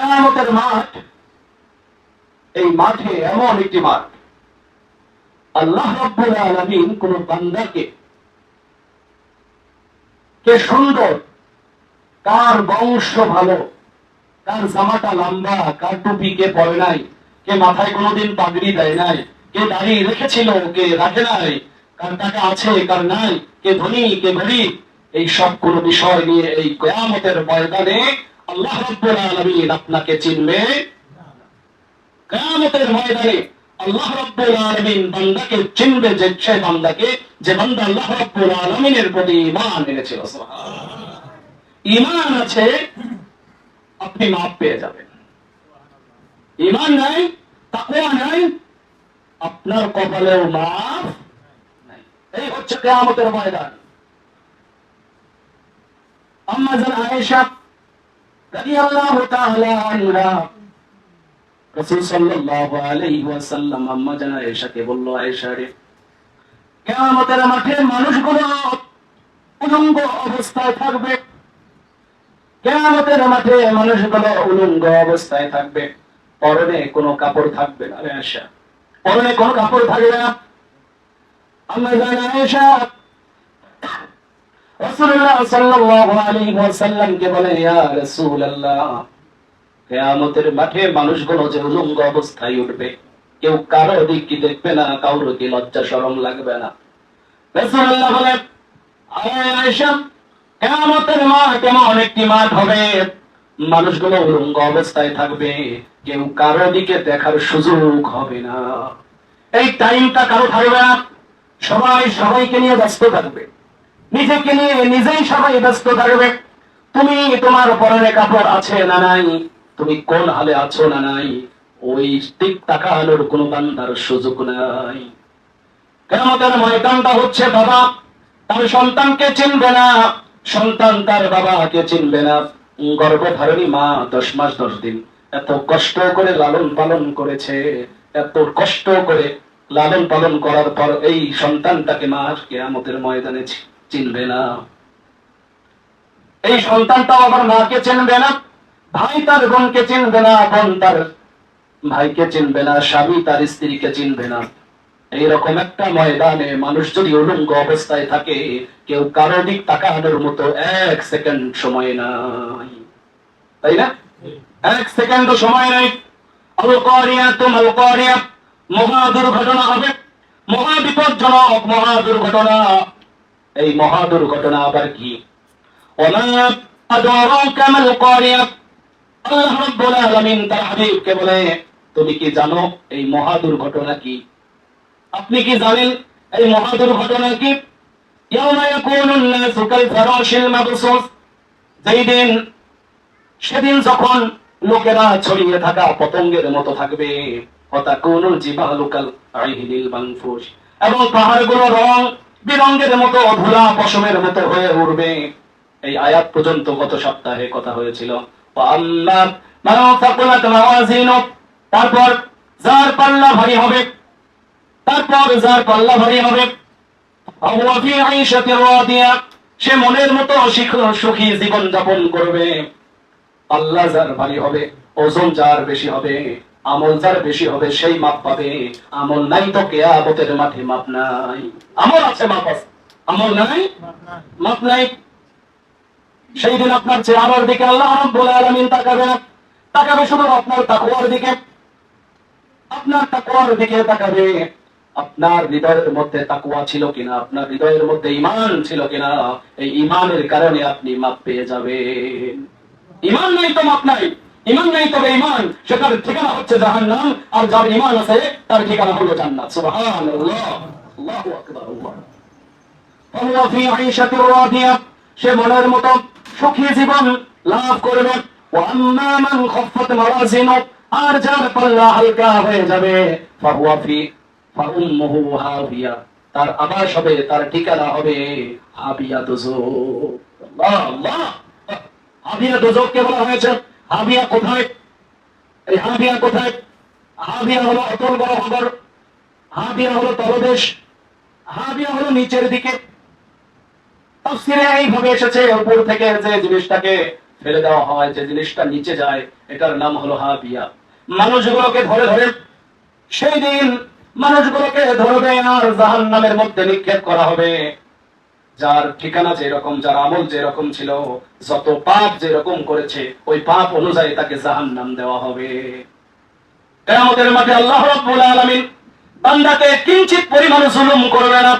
কেয়ামতের মাঠ। এই মাঠে এমন একটি মাঠ। আল্লাহ রাব্বুল আলামিন কোন বান্দাকে কে সুন্দর, কার বংশ ভালো, কার জামাটা লম্বা, কার টুপি কে পরে নাই, কে মাথায় কোনোদিন পাগড়ি দেয় নাই, কে দাড়ি রেখেছিল, কে রাখে নাই, কার টাকা আছে, কার নাই, কে ধনী, কে গরিব এই সব কোন বিষয় নিয়ে এই কয়ামতের ময়দানে আল্লাহ রাব্বুল আলামিন আপনাকে চিনবে। কিয়ামতের ময়দানে আল্লাহ রাব্বুল আলামিন বান্দাকে চিনবে যে, সে বান্দাকে, যে বান্দা আল্লাহ রাব্বুল আলামিনের প্রতি ঈমান এনেছিল সুবহানাল্লাহ। ঈমান আছে, আপনি মাপ পেয়ে যাবেন। ঈমান নাই, তাকওয়া নাই, আপনার কপালেও মাপ নাই। এই হচ্ছে কিয়ামতের ময়দান। আম্মা জান আয়েশা রাদিয়াল্লাহু তাআলা আনহা। রাসূল সাল্লাল্লাহু আলাইহি ওয়াসাল্লাম আম্মা জান আয়েশাকে বলল, আয়েশা রে, কিয়ামতের মাঠে মানুষগুলো উলঙ্গ অবস্থায় থাকবে। কিয়ামতের মাঠে মানুষগুলো উলঙ্গ অবস্থায় থাকবে। পরনে কোনো কাপড় থাকবে না আয়েশা। পরনে কোনো কাপড় থাকবে না। আম্মা জান আয়েশা মাঠে মানুষগুলো যে উলঙ্গ অবস্থায় উঠবে, কেউ কারও দিক কি দেখবে না কারোর কি লজ্জা লাগবে না? মাঠ একটি মাঠ হবে, মানুষগুলো উলঙ্গ অবস্থায় থাকবে, কেউ কারও দিকে দেখার সুযোগ হবে না। এই টাইমটা কারও থাকবে না, সবাই সবাইকে নিয়ে ব্যস্ত থাকবে। নিজেকে নিয়ে নিজেই সবাই ব্যস্ত থাকবে। তুমি তোমার পরনে কাপড় আছে না নাই? তুমি কোন হালে আছো না নাই? ওই দিক তাকানোর কোনো বান্দার সুযোগ নাই। কেমতের ময়দানটা হচ্ছে বাবা, তার সন্তানকে চিনবে না। সন্তান তার বাবাকে চিনবে না। গর্ভধারণী মা দশ মাস দশ দিন। এত কষ্ট করে লালন পালন করেছে। এত কষ্ট করে লালন পালন করার পর এই সন্তানটাকে মা কেয়ামতের ময়দানে চি- চিনবে না। এই সন্তানটাও আবার মাকে চিনবে না, ভাই তার বোনকে চিনবে না, বোন তার ভাইকে চিনবে না, স্বামী তার স্ত্রীকে চিনবে না। এইরকম একটা ময়দানে মানুষ যদি উলঙ্গ অবস্থায় থাকে, কেউ কারও দিক তাকানোর মতো এক সেকেন্ড সময় নাই। তাই না? এক সেকেন্ড সময় নাই। আল কারিয়া তুম আল মহা দুর্ঘটনা হবে। মহা বিপজ্জনক, মহা দুর্ঘটনা। এই মহা দুর্ঘটনা আবার কি? তুমি কি জানো এই মহা দুর্ঘটনা কি? আপনি কি জানেন এই মহা দুর্ঘটনা কি? ইয়াউমা ইয়াকুনুন নাসু কাল ফারাশিল মাবসুস। যেই দিন, সেদিন যখন লোকেরা ছড়িয়ে থাকা পতঙ্গের মতো থাকবে এবং পাহাড়গুলো রং বিরঙ্গের মতো ধুলা পশমের মতো হয়ে উঠবে এই আয়াত পর্যন্ত গত সপ্তাহে কথা হয়েছিল। আল্লাহ তারপর যার পাল্লা ভারী হবে, তারপর যার পাল্লা ভারী হবে। সে মনের মতো সুখী জীবন যাপন করবে। পাল্লা যার ভারী হবে, ওজন যার বেশি হবে। আমল যার বেশি হবে সেই মাপ পাবে। আমল নাই তো কেয়ামতের মাঠে মাপ নাই। আমল আছে, মাপ আছে। আমল নাই? মাপ নাই। সেই দিন আপনার চেহারার দিকে আল্লাহ রাব্বুল আলামিন তাকাবে। তাকাবে শুধু আপনার তাকওয়ার দিকে। আপনার তাকওয়ার দিকে তাকাবে। আপনার হৃদয়ের মধ্যে তাকুয়া ছিল কিনা? আপনার হৃদয়ের মধ্যে ইমান ছিল কিনা? এই ইমানের কারণে আপনি মাপ পেয়ে যাবেন। ইমান নাই তো মাপ নাই। ঈমান নাই তবে ঈমান সেটার ঠিকানা হচ্ছে জাহান্নাম, আর যার ঈমান আছে, তার ঠিকানা হলো জান্নাত। সে মনের মতো সুখী জীবন লাভ করবে। আর যার পাল্লা হালকা হয়ে যাবে তার আবাস হবে, তার ঠিকানা হবে হাবিয়া দুজো হাবিয়া দুজুককে বলা হয়েছে। হাবিয়া কোথায়? এই হাবিয়া কোথায়? হাবিয়া হলো অতল বড় খবর হাবিয়া হলো তলদেশ, হাবিয়া হলো নিচের দিকে। এইভাবে এসেছে, উপর থেকে যে জিনিসটাকে ফেলে দেওয়া হয়, যে জিনিসটা নিচে যায়, এটার নাম হলো হাবিয়া। মানুষগুলোকে ধরে ধরে, সেই দিন মানুষগুলোকে ধরবে আর জাহান নামের মধ্যে নিক্ষেপ করা হবে। যার ঠিকানা যেরকম, যার আমল যেরকম ছিল, যত পাপ যেরকম করেছে, ওই পাপ অনুযায়ী তাকে জাহান নাম দেওয়া হবে। কেয়ামতের মাঠে আল্লাহ রাব্বুল আলামিন বান্দাকে কিঞ্চিত পরিমাণ জুলুম করবে না,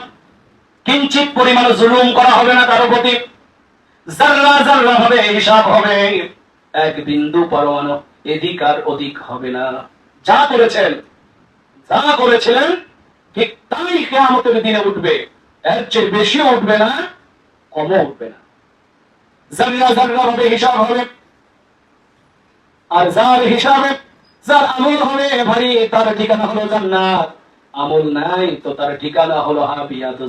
কিঞ্চিত পরিমাণ জুলুম করা হবে না কারও প্রতি। জাররা জাররা হবে হিসাব হবে, এক বিন্দু পরমাণু এদিক আর ওদিক হবে না। যা করেছেন, যা করেছিলেন, ঠিক তাই কেয়ামতের দিনে উঠবে। এর চেয়ে বেশি উঠবে না, কমও উঠবে না। জান্না জান্না হবে, হিসাব হবে। আর যার হিসাবে, যার আমল হবে ভাই তার ঠিকানা হলো জান্নাত। আমল নাই, তো তার ঠিকানা হলো হাবিয়াত